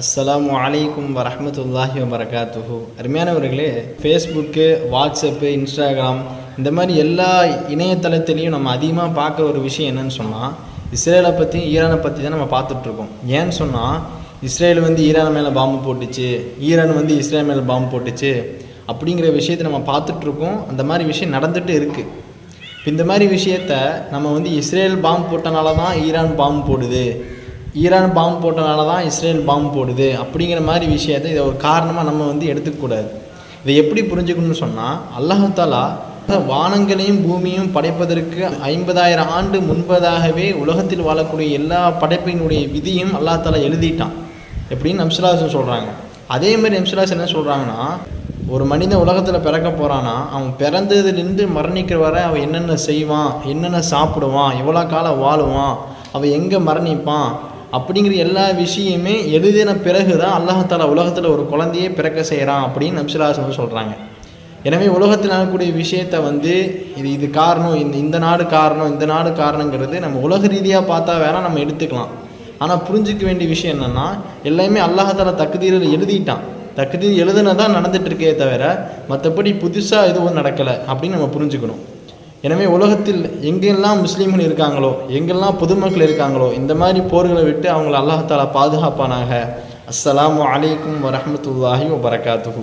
அஸ்ஸலாமு அலைக்கும் வரமத்துல்லாஹி வரகாத்துஹு அருமையானவர்களே ஃபேஸ்புக்கு வாட்ஸ்அப்பு இன்ஸ்டாகிராம் இந்த மாதிரி எல்லா இணையதளத்திலையும் நம்ம அதிகமாக பார்க்க ஒரு விஷயம் என்னன்னு சொன்னால் இஸ்ரேலை பற்றியும் ஈரானை பற்றி தான் நம்ம பார்த்துட்ருக்கோம். ஏன்னு சொன்னால் இஸ்ரேல் வந்து ஈரான் மேலே பாம்பு போட்டுச்சு ஈரான் வந்து இஸ்ரேல் மேலே பாம்பு போட்டுச்சு அப்படிங்கிற விஷயத்தை நம்ம பார்த்துட்ருக்கோம். அந்த மாதிரி விஷயம் நடந்துட்டு இருக்குது இப்போ இந்த மாதிரி விஷயத்த நம்ம வந்து இஸ்ரேல் பாம்பு போட்டனால தான் ஈரான் பாம்பு போடுது. ஈரான் பாம்பு போட்டனால தான் இஸ்ரேல் பாம்பு போடுது அப்படிங்கிற மாதிரி விஷயத்தை இதை ஒரு காரணமாக நம்ம வந்து எடுத்துக்கக்கூடாது. இதை எப்படி புரிஞ்சுக்கணும்னு சொன்னால் அல்லாஹாலா வானங்களையும் பூமியும் படைப்பதற்கு ஐம்பதாயிரம் ஆண்டு முன்பதாகவே உலகத்தில் வாழக்கூடிய எல்லா படைப்பினுடைய விதியும் அல்லாஹாலா எழுதிட்டான். எப்படின்னு நம்சலாசன் சொல்கிறாங்க அதே மாதிரி நம்சலாஸ் என்ன சொல்கிறாங்கன்னா ஒரு மனிதன் உலகத்தில் பிறக்க போகிறான்னா அவன் பிறந்ததுலேருந்து மரணிக்கிற வரை அவன் என்னென்ன செய்வான் என்னென்ன சாப்பிடுவான் எவ்வளோ காலம் வாழுவான் அவன் எங்கே மரணிப்பான் அப்படிங்கிற எல்லா விஷயமே எழுதின பிறகு தான் அல்லாஹால உலகத்தில் ஒரு குழந்தையே பிறக்க செய்கிறான் அப்படின்னு நம்சிலாஸ் சொல்கிறாங்க எனவே உலகத்தில் நடக்கக்கூடிய விஷயத்த வந்து இது இது காரணம் இந்த இந்த நாடு காரணம் இந்த நாடு காரணங்கிறது நம்ம உலக ரீதியாக பார்த்தா வேணால் நம்ம எடுத்துக்கலாம். ஆனால் புரிஞ்சிக்க வேண்டிய விஷயம் என்னென்னா எல்லாமே அல்லாஹால தகுதியில் எழுதிட்டான். தகுதி எழுதுனதான் நடந்துட்டு இருக்கே தவிர மற்றபடி புதுசாக எதுவும் நடக்கலை அப்படின்னு நம்ம புரிஞ்சுக்கணும். எனவே உலகத்தில் எங்கெல்லாம் முஸ்லீம்கள் இருக்காங்களோ எங்கெல்லாம் பொதுமக்கள் இருக்காங்களோ இந்த மாதிரி போர்களை விட்டு அவங்கள அல்லாஹாலா பாதுகாப்பானாக. அஸ்ஸலாமு அலைக்கும் வரமத்துல்லாஹி வபரகாத்துஹு.